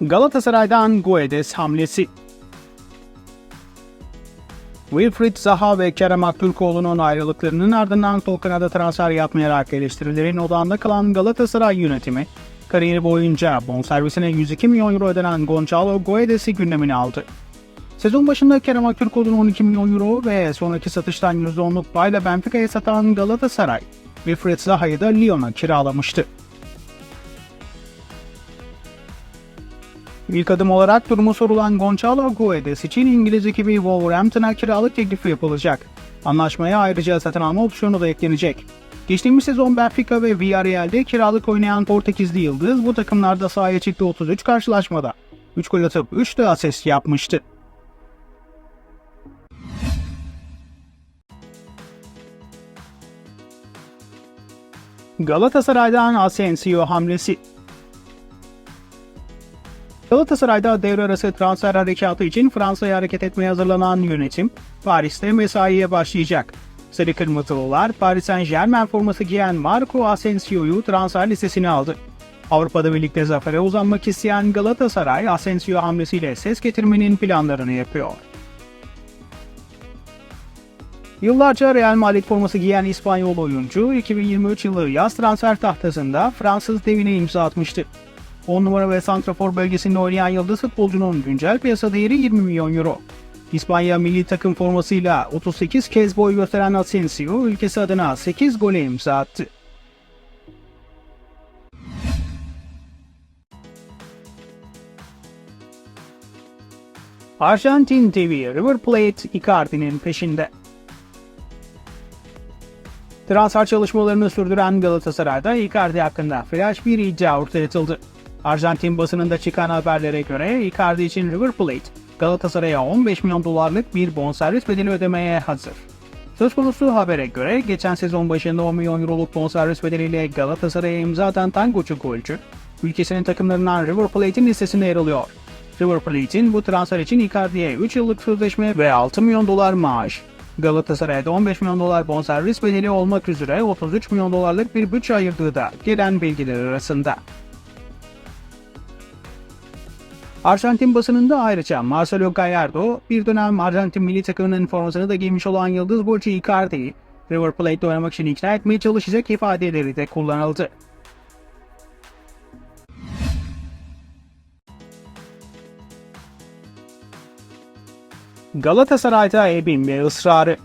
Galatasaray'dan Guedes hamlesi. Wilfried Zaha ve Kerem Aktürkoğlu'nun ayrılıklarının ardından sol kanada transfer yapmayarak eleştirilerin odağında kalan Galatasaray yönetimi, kariyeri boyunca bonservisine 102 milyon euro ödenen Gonçalo Guedes'i gündemine aldı. Sezon başında Kerem Aktürkoğlu'nu 12 milyon euro ve sonraki satıştan %10'luk payla Benfica'ya satan Galatasaray, Wilfried Zaha'yı da Lyon'a kiralamıştı. İlk adım olarak durumu sorulan Gonçalo Guedes için İngiliz ekibi Wolverhampton'a kiralık teklifi yapılacak. Anlaşmaya ayrıca satın alma opsiyonu da eklenecek. Geçtiğimiz sezon Benfica ve Villarreal'de kiralık oynayan Portekizli Yıldız bu takımlarda sahaya çıktı 33 karşılaşmada. 3 gol atıp 3 de asist yapmıştı. Galatasaray'dan Asensio hamlesi Galatasaray'da devre arası transfer harekatı için Fransa'ya hareket etmeye hazırlanan yönetim, Paris'te mesaiye başlayacak. Sarı Kırmızılılar, Paris Saint Germain forması giyen Marco Asensio'yu transfer listesine aldı. Avrupa'da birlikte zafere uzanmak isteyen Galatasaray, Asensio hamlesiyle ses getirmenin planlarını yapıyor. Yıllarca Real Madrid forması giyen İspanyol oyuncu, 2023 yılı yaz transfer tahtasında Fransız devine imza atmıştı. 10 numara ve santrafor bölgesinde oynayan yıldız futbolcunun güncel piyasa değeri 20 milyon euro. İspanya milli takım formasıyla 38 kez boy gösteren Asensio ülkesi adına 8 gole imza attı. Arjantin TV River Plate Icardi'nin peşinde. Transfer çalışmalarını sürdüren Galatasaray'da Icardi hakkında flash bir iddia ortaya atıldı. Arjantin basınında çıkan haberlere göre Icardi için River Plate, Galatasaray'a 15 milyon dolarlık bir bonservis bedeli ödemeye hazır. Söz konusu habere göre geçen sezon başında 10 milyon euroluk bonservis bedeliyle Galatasaray'a imza atan tangocu golcü, ülkesinin takımlarından River Plate'in listesinde yer alıyor. River Plate'in bu transfer için Icardi'ye 3 yıllık sözleşme ve 6 milyon dolar maaş, Galatasaray'da 15 milyon dolar bonservis bedeli olmak üzere 33 milyon dolarlık bir bütçe ayırdığı da gelen bilgiler arasında. Arjantin basınında ayrıca Marcelo Gallardo, bir dönem Arjantin milli takımının formasını da giymiş olan yıldız golcü Icardi'yi River Plate'de oynamak için ikna etmeye çalışacak ifadeleri de kullanıldı. Galatasaray'da Ebin ve ısrarı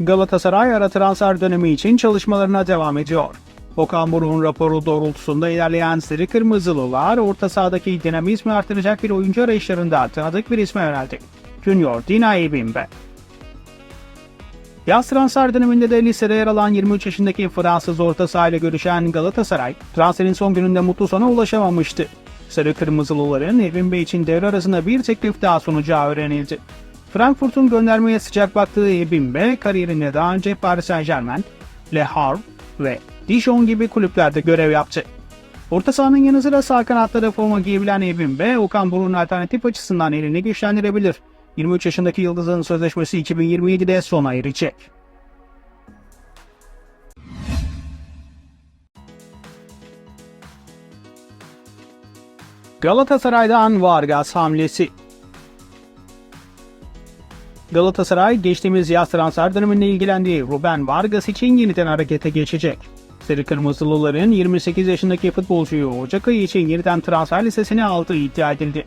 Galatasaray ara transfer dönemi için çalışmalarına devam ediyor. Okan Buruk'un raporu doğrultusunda ilerleyen Sarı Kırmızılılar orta sahadaki dinamizmi artıracak bir oyuncu arayışlarında tanıdık bir isme yöneldi. Junior Dina Ebimbe. Yaz transfer döneminde de listede yer alan 23 yaşındaki Fransız orta sahayla görüşen Galatasaray, transferin son gününde mutlu sona ulaşamamıştı. Sarı Kırmızılıların Ebimbe için devre arasında bir teklif daha sunacağı öğrenildi. Frankfurt'un göndermeye sıcak baktığı Ebimbe, kariyerinde daha önce Paris Saint Germain, Le Havre ve Dijon gibi kulüplerde görev yaptı. Orta sahanın yanı sıra sağ kanatlara forma giyebilen Ebimbe, Okan Buruk'un alternatif açısından elini güçlendirebilir. 23 yaşındaki Yıldız'ın sözleşmesi 2027'de sona erecek. Galatasaray'dan Vargas hamlesi Galatasaray geçtiğimiz yaz transfer döneminde ilgilendiği Ruben Vargas için yeniden harekete geçecek. Sarı Kırmızılıların 28 yaşındaki futbolcuyu Ocak ayı için yeniden transfer listesine aldığı iddia edildi.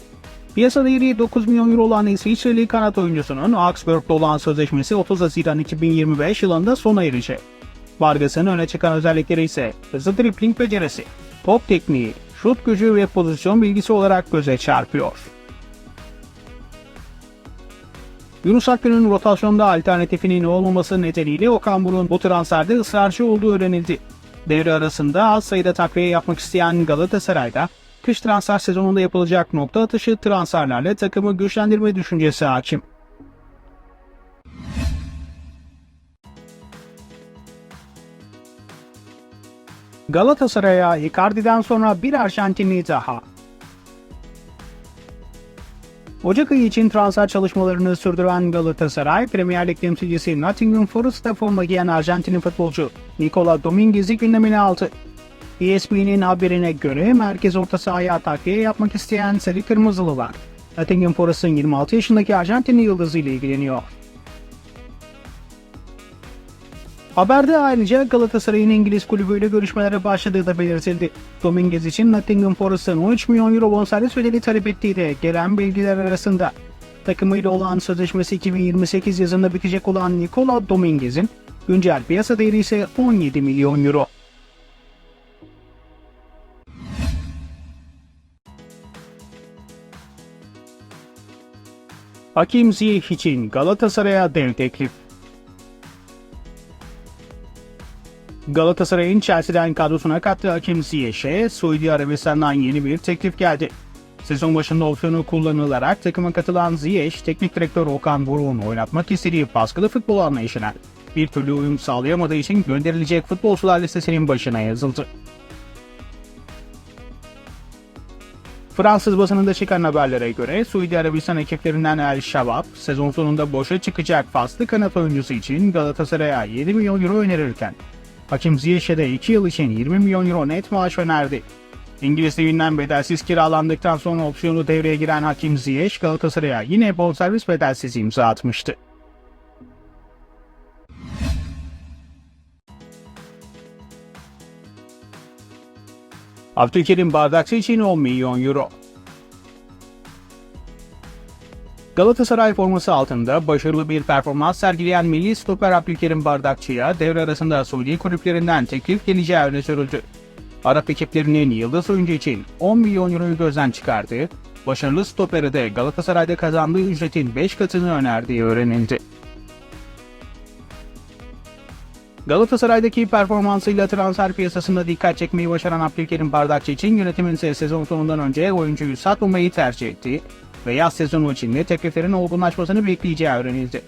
Piyasa değeri 9 milyon euro olan İsviçreli kanat oyuncusunun Augsburg'da olan sözleşmesi 30 Haziran 2025 yılında sona erecek. Vargas'ın öne çıkan özellikleri ise hızlı dripling becerisi, top tekniği, şut gücü ve pozisyon bilgisi olarak göze çarpıyor. Yunus Akgün'ün rotasyonda alternatifinin olmaması nedeniyle Okan Buruk'un bu transferde ısrarcı olduğu öğrenildi. Devre arasında az sayıda takviye yapmak isteyen Galatasaray'da kış transfer sezonunda yapılacak nokta atışı transferlerle takımı güçlendirme düşüncesi hakim. Galatasaray'a Icardi'den sonra bir Arjantinli daha. Ocak ayı için transfer çalışmalarını sürdüren Galatasaray, Premier Lig temsilcisi Nottingham Forest'ta forma giyen Arjantinli futbolcu Nicola Dominguez'i gündemine aldı. ESPN'in haberine göre merkez orta sahaya takviye yapmak isteyen Sarı Kırmızılılar, Nottingham Forest'ın 26 yaşındaki Arjantinli yıldızı ile ilgileniyor. Haberde ayrıca Galatasaray'ın İngiliz kulübüyle görüşmelere başladığı da belirtildi. Dominguez için Nottingham Forest'ın 13 milyon euro bonservis bedeli talep ettiği de gelen bilgiler arasında. Takımıyla olan sözleşmesi 2028 yazında bitecek olan Nikola Dominguez'in güncel piyasa değeri ise 17 milyon euro. Hakim Ziyech için Galatasaray'a dev teklif. Galatasaray'ın Chelsea'den kadrosuna kattığı Hakim Ziyech'e Suudi Arabistan'dan yeni bir teklif geldi. Sezon başında opsiyonu kullanılarak takıma katılan Ziyech, teknik direktör Okan Buruk'un oynatmak istediği baskılı futbol anlayışına bir türlü uyum sağlayamadığı için gönderilecek futbolcular listesinin başına yazıldı. Fransız basınında çıkan haberlere göre Suudi Arabistan ekiplerinden El Shabab sezon sonunda boşa çıkacak faslı kanat oyuncusu için Galatasaray'a 7 milyon euro önerirken Hakim Ziyech'e de 2 yıl için 20 milyon euro net maaş önerdi. İngiliz liginden bedelsiz kiralandıktan sonra opsiyonu devreye giren Hakim Ziyech Galatasaray'a yine bonservis bedelsiz imza atmıştı. Abdülkerim Bardakçı için 10 milyon euro. Galatasaray forması altında başarılı bir performans sergileyen milli stoper Abdülkerim Bardakçı'ya devre arasında Suudi kulüplerinden teklif geleceği öne sürüldü. Arap ekiplerinin yıldız oyuncu için 10 milyon euroyu gözden çıkardığı, başarılı stoperi de Galatasaray'da kazandığı ücretin 5 katını önerdiği öğrenildi. Galatasaray'daki performansıyla transfer piyasasında dikkat çekmeyi başaran Abdülkerim Bardakçı için yönetimin ise sezon sonundan önce oyuncuyu satmamayı tercih ettiği ve yaz sezonu içinde tekliflerin olgunlaşmasını bekleyeceği öğrenildi.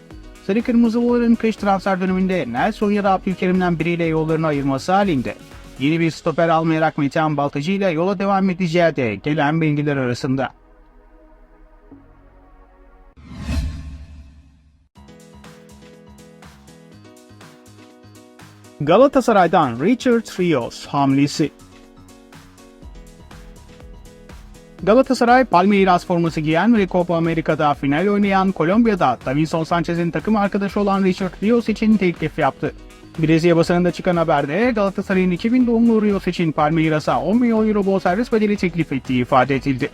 Sarı Kırmızılıların kış transfer döneminde Nelson ya da Abdülkerim'den biriyle yollarını ayırması halinde yeni bir stoper almayarak Metehan Baltacı ile yola devam edeceği de gelen bilgiler arasında. Galatasaray'dan Richard Rios hamlesi. Galatasaray Palmeiras forması giyen ve Copa Amerika'da final oynayan Kolombiya'da Davinson Sanchez'in takım arkadaşı olan Richard Rios için teklif yaptı. Brezilya basınında çıkan haberde Galatasaray'ın 2000 doğumlu Rios için Palmeiras'a 10 milyon euro bonservis bedeli teklif ettiği ifade edildi.